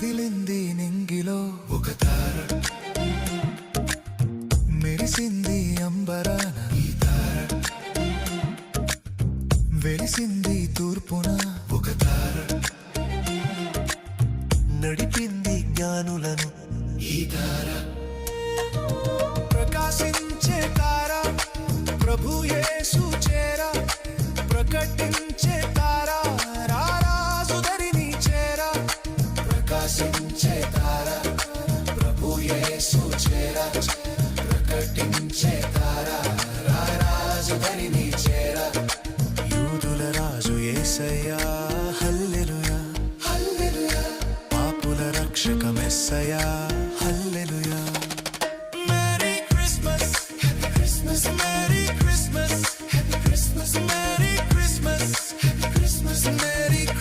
కదిలింది నింగిలో ఒక తార. మెరిసింది అంబరాన ఈ తార. వెలిసింది తూర్పున ఒక తార. నడిపింది జ్ఞానులను. ఈ తార. ప్రకాశించే తార. ప్రభు యేసు చేర. ప్రకటించే తార. రారాజు ధరిని చేర. యూదుల రాజు ఏసయ్యా హల్లెలుయా. హల్లెలుయా. పాపుల రక్షక messiah hallelujah. Merry Christmas. Happy Christmas. Merry Christmas. Happy Christmas. Merry Christmas. Happy Christmas. Merry